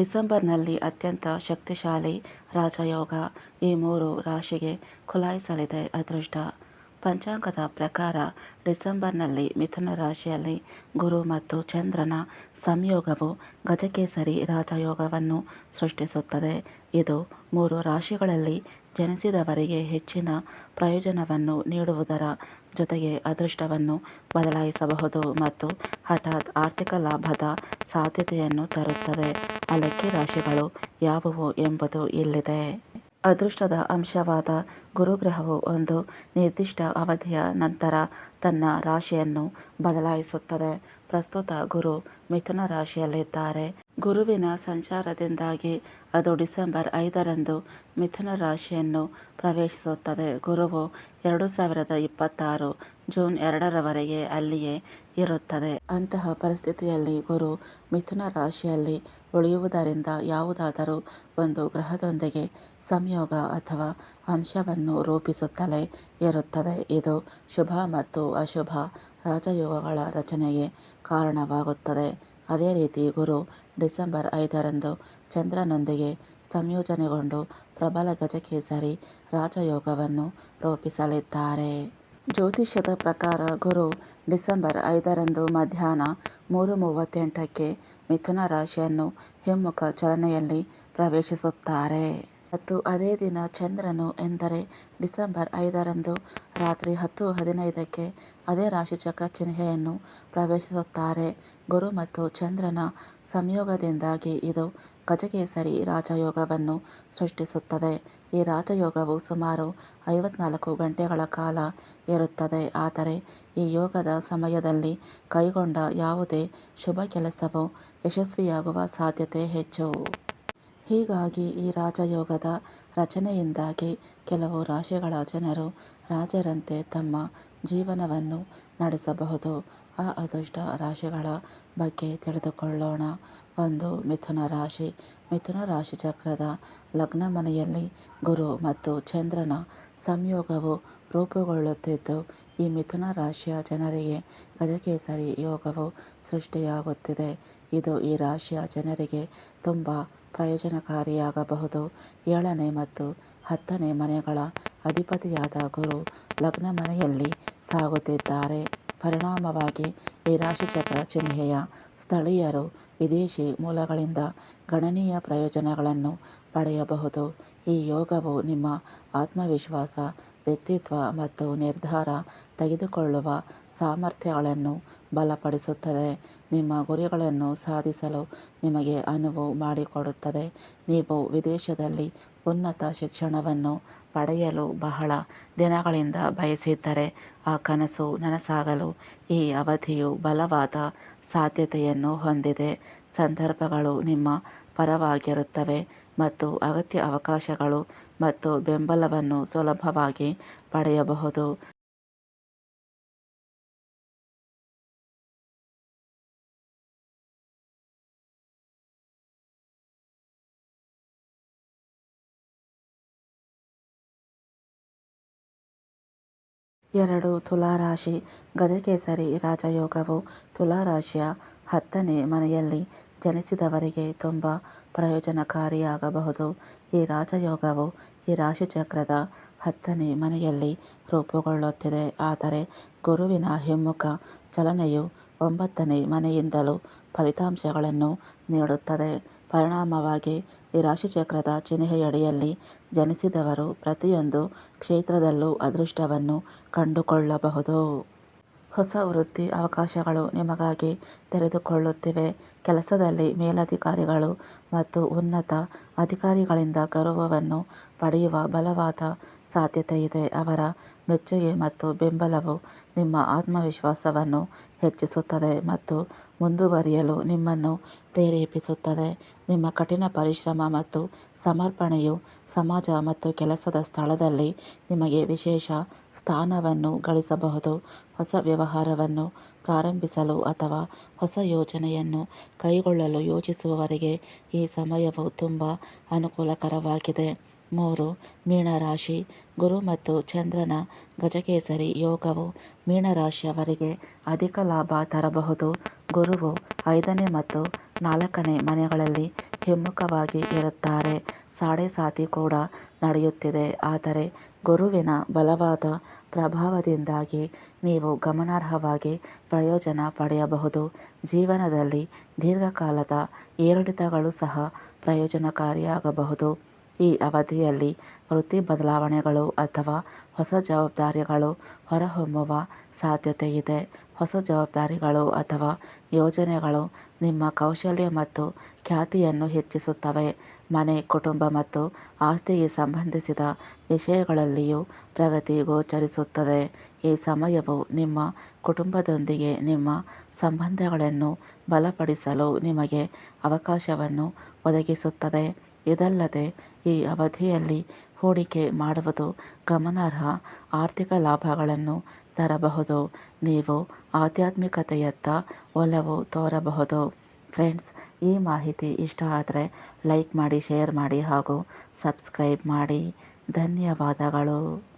ಡಿಸೆಂಬರ್ನಲ್ಲಿ ಅತ್ಯಂತ ಶಕ್ತಿಶಾಲಿ ರಾಜಯೋಗ ಈ ಮೂರು ರಾಶಿಗೆ ಖುಲಾಯಿಸಲಿದೆ ಅದೃಷ್ಟ ಪಂಚಾಂಗದ ಪ್ರಕಾರ ಡಿಸೆಂಬರ್ನಲ್ಲಿ ಮಿಥುನ ರಾಶಿಯಲ್ಲಿ ಗುರು ಮತ್ತು ಚಂದ್ರನ ಸಂಯೋಗವು ಗಜಕೇಸರಿ ರಾಜಯೋಗವನ್ನು ಸೃಷ್ಟಿಸುತ್ತದೆ. ಇದು ಮೂರು ರಾಶಿಗಳಲ್ಲಿ ಜನಿಸಿದವರಿಗೆ ಹೆಚ್ಚಿನ ಪ್ರಯೋಜನವನ್ನು ನೀಡುವುದರ ಜೊತೆಗೆ ಅದೃಷ್ಟವನ್ನು ಬದಲಾಯಿಸಬಹುದು ಮತ್ತು ಹಠಾತ್ ಆರ್ಥಿಕ ಲಾಭದ ಸಾಧ್ಯತೆಯನ್ನು ತರುತ್ತದೆ. ಅಲಕ್ಕಿ ರಾಶಿಗಳು ಯಾವುವು ಎಂಬುದು ಇಲ್ಲಿದೆ. ಅದೃಷ್ಟದ ಅಂಶವಾದ ಗುರುಗ್ರಹವು ಒಂದು ನಿರ್ದಿಷ್ಟ ಅವಧಿಯ ನಂತರ ತನ್ನ ರಾಶಿಯನ್ನು ಬದಲಾಯಿಸುತ್ತದೆ. ಪ್ರಸ್ತುತ ಗುರು ಮಿಥುನ ರಾಶಿಯಲ್ಲಿದ್ದಾರೆ. ಗುರುವಿನ ಸಂಚಾರದಿಂದಾಗಿ ಅದು ಡಿಸೆಂಬರ್ ಐದರಂದು ಮಿಥುನ ರಾಶಿಯನ್ನು ಪ್ರವೇಶಿಸುತ್ತದೆ. ಗುರುವು ಎರಡು ಸಾವಿರದ ಇಪ್ಪತ್ತಾರು ಜೂನ್ ಎರಡರವರೆಗೆ ಅಲ್ಲಿಯೇ ಇರುತ್ತದೆ. ಅಂತಹ ಪರಿಸ್ಥಿತಿಯಲ್ಲಿ ಗುರು ಮಿಥುನ ರಾಶಿಯಲ್ಲಿ ಉಳಿಯುವುದರಿಂದ ಯಾವುದಾದರೂ ಒಂದು ಗ್ರಹದೊಂದಿಗೆ ಸಂಯೋಗ ಅಥವಾ ಅಂಶವನ್ನು ರೂಪಿಸುತ್ತಲೇ ಇರುತ್ತದೆ. ಇದು ಶುಭ ಮತ್ತು ಅಶುಭ ರಾಜಯೋಗಗಳ ರಚನೆಗೆ ಕಾರಣವಾಗುತ್ತದೆ. ಅದೇ ರೀತಿ ಗುರು ಡಿಸೆಂಬರ್ ಐದರಂದು ಚಂದ್ರನೊಂದಿಗೆ ಸಂಯೋಜನೆಗೊಂಡು ಪ್ರಬಲ ಗಜಕೇಸರಿ ರಾಜಯೋಗವನ್ನು ರೂಪಿಸಲಿದ್ದಾರೆ. ಜ್ಯೋತಿಷ್ಯದ ಪ್ರಕಾರ ಗುರು ಡಿಸೆಂಬರ್ ಐದರಂದು ಮಧ್ಯಾಹ್ನ ಮೂರು ಮೂವತ್ತೆಂಟಕ್ಕೆ ಮಿಥುನ ರಾಶಿಯನ್ನು ಹಿಮ್ಮುಖ ಚಲನೆಯಲ್ಲಿ ಪ್ರವೇಶಿಸುತ್ತಾರೆ. ಮತ್ತು ಅದೇ ದಿನ ಚಂದ್ರನು ಎಂದರೆ ಡಿಸೆಂಬರ್ ಐದರಂದು ರಾತ್ರಿ ಹತ್ತು ಹದಿನೈದಕ್ಕೆ ಅದೇ ರಾಶಿಚಕ್ರ ಚಿಹ್ನೆಯನ್ನು ಪ್ರವೇಶಿಸುತ್ತಾರೆ. ಗುರು ಮತ್ತು ಚಂದ್ರನ ಸಂಯೋಗದಿಂದಾಗಿ ಇದು ಗಜಕೇಸರಿ ರಾಜಯೋಗವನ್ನು ಸೃಷ್ಟಿಸುತ್ತದೆ. ಈ ರಾಜಯೋಗವು ಸುಮಾರು ಐವತ್ನಾಲ್ಕು ಗಂಟೆಗಳ ಕಾಲ ಇರುತ್ತದೆ. ಆದರೆ ಈ ಯೋಗದ ಸಮಯದಲ್ಲಿ ಕೈಗೊಂಡ ಯಾವುದೇ ಶುಭ ಕೆಲಸವು ಯಶಸ್ವಿಯಾಗುವ ಸಾಧ್ಯತೆ ಹೆಚ್ಚು. ಹೀಗಾಗಿ ಈ ರಾಜಯೋಗದ ರಚನೆಯಿಂದಾಗಿ ಕೆಲವು ರಾಶಿಗಳ ಜನರು ರಾಜರಂತೆ ತಮ್ಮ ಜೀವನವನ್ನು ನಡೆಸಬಹುದು. ಆ ಅದೃಷ್ಟ ರಾಶಿಗಳ ಬಗ್ಗೆ ತಿಳಿದುಕೊಳ್ಳೋಣ. ಒಂದು, ಮಿಥುನ ರಾಶಿ. ಮಿಥುನ ರಾಶಿ ಚಕ್ರದ ಲಗ್ನ ಮನೆಯಲ್ಲಿ ಗುರು ಮತ್ತು ಚಂದ್ರನ ಸಂಯೋಗವು ರೂಪುಗೊಳ್ಳುತ್ತಿದ್ದು, ಈ ಮಿಥುನ ರಾಶಿಯ ಜನರಿಗೆ ಗಜಕೇಸರಿ ಯೋಗವು ಸೃಷ್ಟಿಯಾಗುತ್ತಿದೆ. ಇದು ಈ ರಾಶಿಯ ಜನರಿಗೆ ತುಂಬ ಪ್ರಯೋಜನಕಾರಿಯಾಗಬಹುದು. ಏಳನೇ ಮತ್ತು ಹತ್ತನೇ ಮನೆಗಳ ಅಧಿಪತಿಯಾದ ಗುರು ಲಗ್ನ ಮನೆಯಲ್ಲಿ ಸಾಗುತ್ತಿದ್ದಾರೆ. ಪರಿಣಾಮವಾಗಿ ಈ ರಾಶಿಚಕ್ರ ಚಿಹ್ನೆಯ ಸ್ಥಳೀಯರು ವಿದೇಶಿ ಮೂಲಗಳಿಂದ ಗಣನೀಯ ಪ್ರಯೋಜನಗಳನ್ನು ಪಡೆಯಬಹುದು. ಈ ಯೋಗವು ನಿಮ್ಮ ಆತ್ಮವಿಶ್ವಾಸ, ವ್ಯಕ್ತಿತ್ವ ಮತ್ತು ನಿರ್ಧಾರ ತೆಗೆದುಕೊಳ್ಳುವ ಸಾಮರ್ಥ್ಯಗಳನ್ನು ಬಲಪಡಿಸುತ್ತದೆ. ನಿಮ್ಮ ಗುರಿಗಳನ್ನು ಸಾಧಿಸಲು ನಿಮಗೆ ಅನುವು ಮಾಡಿಕೊಡುತ್ತದೆ. ನೀವು ವಿದೇಶದಲ್ಲಿ ಉನ್ನತ ಶಿಕ್ಷಣವನ್ನು ಪಡೆಯಲು ಬಹಳ ದಿನಗಳಿಂದ ಬಯಸಿದ್ದರೆ ಆ ಕನಸು ನನಸಾಗಲು ಈ ಅವಧಿಯು ಬಲವಾದ ಸಾಧ್ಯತೆಯನ್ನು ಹೊಂದಿದೆ. ಸಂದರ್ಭಗಳು ನಿಮ್ಮ ಪರವಾಗಿರುತ್ತವೆ ಮತ್ತು ಅಗತ್ಯ ಅವಕಾಶಗಳು ಮತ್ತು ಬೆಂಬಲವನ್ನು ಸುಲಭವಾಗಿ ಪಡೆಯಬಹುದು. ಎರಡು ತುಲಾರಾಶಿ ಗಜಕೇಸರಿ ರಾಜಯೋಗವು ತುಲಾರಾಶಿಯ ಹತ್ತನೇ ಮನೆಯಲ್ಲಿ ಜನಿಸಿದವರಿಗೆ ತುಂಬ ಪ್ರಯೋಜನಕಾರಿಯಾಗಬಹುದು. ಈ ರಾಜಯೋಗವು ಈ ರಾಶಿಚಕ್ರದ ಹತ್ತನೇ ಮನೆಯಲ್ಲಿ ರೂಪುಗೊಳ್ಳುತ್ತಿದೆ. ಆದರೆ ಗುರುವಿನ ಹಿಮ್ಮುಖ ಚಲನೆಯು ಒಂಬತ್ತನೇ ಮನೆಯಿಂದಲೂ ಫಲಿತಾಂಶಗಳನ್ನು ನೀಡುತ್ತದೆ. ಪರಿಣಾಮವಾಗಿ ಈ ರಾಶಿಚಕ್ರದ ಚಿಹ್ನೆಯಡಿಯಲ್ಲಿ ಜನಿಸಿದವರು ಪ್ರತಿಯೊಂದು ಕ್ಷೇತ್ರದಲ್ಲೂ ಅದೃಷ್ಟವನ್ನು ಕಂಡುಕೊಳ್ಳಬಹುದು. ಹೊಸ ವೃತ್ತಿ ಅವಕಾಶಗಳು ನಿಮಗಾಗಿ ತೆರೆದುಕೊಳ್ಳುತ್ತಿವೆ. ಕೆಲಸದಲ್ಲಿ ಮೇಲಧಿಕಾರಿಗಳು ಮತ್ತು ಉನ್ನತ ಅಧಿಕಾರಿಗಳಿಂದ ಗೌರವವನ್ನು ಪಡೆಯುವ ಬಲವಾದ ಸಾಧ್ಯತೆಯಿದೆ. ಅವರ ಮೆಚ್ಚುಗೆ ಮತ್ತು ಬೆಂಬಲವು ನಿಮ್ಮ ಆತ್ಮವಿಶ್ವಾಸವನ್ನು ಹೆಚ್ಚಿಸುತ್ತದೆ ಮತ್ತು ಮುಂದುವರಿಯಲು ನಿಮ್ಮನ್ನು ಪ್ರೇರೇಪಿಸುತ್ತದೆ. ನಿಮ್ಮ ಕಠಿಣ ಪರಿಶ್ರಮ ಮತ್ತು ಸಮರ್ಪಣೆಯು ಸಮಾಜ ಮತ್ತು ಕೆಲಸದ ಸ್ಥಳದಲ್ಲಿ ನಿಮಗೆ ವಿಶೇಷ ಸ್ಥಾನವನ್ನು ಗಳಿಸಬಹುದು. ಹೊಸ ವ್ಯವಹಾರವನ್ನು ಪ್ರಾರಂಭಿಸಲು ಅಥವಾ ಹೊಸ ಯೋಜನೆಯನ್ನು ಕೈಗೊಳ್ಳಲು ಯೋಚಿಸುವವರಿಗೆ ಈ ಸಮಯವು ತುಂಬ ಅನುಕೂಲಕರವಾಗಿದೆ. ಮೂರು, ಮೀನರಾಶಿ, ಗುರು ಮತ್ತು ಚಂದ್ರನ ಗಜಕೇಸರಿ ಯೋಗವು ಮೀನರಾಶಿಯವರಿಗೆ ಅಧಿಕ ಲಾಭ ತರಬಹುದು. ಗುರುವು ಐದನೇ ಮತ್ತು ನಾಲ್ಕನೇ ಮನೆಗಳಲ್ಲಿ ಹಿಮ್ಮುಖವಾಗಿ ಇರುತ್ತಾರೆ. ಸಾಡೆ ಸಾತಿ ಕೂಡ ನಡೆಯುತ್ತಿದೆ. ಆದರೆ ಗುರುವಿನ ಬಲವಾದ ಪ್ರಭಾವದಿಂದಾಗಿ ನೀವು ಗಮನಾರ್ಹವಾಗಿ ಪ್ರಯೋಜನ ಪಡೆಯಬಹುದು. ಜೀವನದಲ್ಲಿ ದೀರ್ಘಕಾಲದ ಏರಿಳಿತಗಳು ಸಹ ಪ್ರಯೋಜನಕಾರಿಯಾಗಬಹುದು. ಈ ಅವಧಿಯಲ್ಲಿ ವೃತ್ತಿ ಬದಲಾವಣೆಗಳು ಅಥವಾ ಹೊಸ ಜವಾಬ್ದಾರಿಗಳು ಹೊರಹೊಮ್ಮುವ ಸಾಧ್ಯತೆ ಇದೆ ಹೊಸ ಜವಾಬ್ದಾರಿಗಳು ಅಥವಾ ಯೋಜನೆಗಳು ನಿಮ್ಮ ಕೌಶಲ್ಯ ಮತ್ತು ಖ್ಯಾತಿಯನ್ನು ಹೆಚ್ಚಿಸುತ್ತವೆ. ಮನೆ, ಕುಟುಂಬ ಮತ್ತು ಆಸ್ತಿಗೆ ಸಂಬಂಧಿಸಿದ ವಿಷಯಗಳಲ್ಲಿಯೂ ಪ್ರಗತಿ ಗೋಚರಿಸುತ್ತದೆ. ಈ ಸಮಯವು ನಿಮ್ಮ ಕುಟುಂಬದೊಂದಿಗೆ ನಿಮ್ಮ ಸಂಬಂಧಗಳನ್ನು ಬಲಪಡಿಸಲು ನಿಮಗೆ ಅವಕಾಶವನ್ನು ಒದಗಿಸುತ್ತದೆ. ಇದಲ್ಲದೆ ಈ ಅವಧಿಯಲ್ಲಿ ಹೂಡಿಕೆ ಮಾಡುವುದು ಗಮನಾರ್ಹ ಆರ್ಥಿಕ ಲಾಭಗಳನ್ನು ತರಬಹುದು. ನೀವು ಆಧ್ಯಾತ್ಮಿಕತೆಯತ್ತ ಒಲವು ತೋರಬಹುದು. ಫ್ರೆಂಡ್ಸ್, ಈ ಮಾಹಿತಿ ಇಷ್ಟ ಆದರೆ ಲೈಕ್ ಮಾಡಿ, ಶೇರ್ ಮಾಡಿ ಹಾಗೂ ಸಬ್ಸ್ಕ್ರೈಬ್ ಮಾಡಿ. ಧನ್ಯವಾದಗಳು.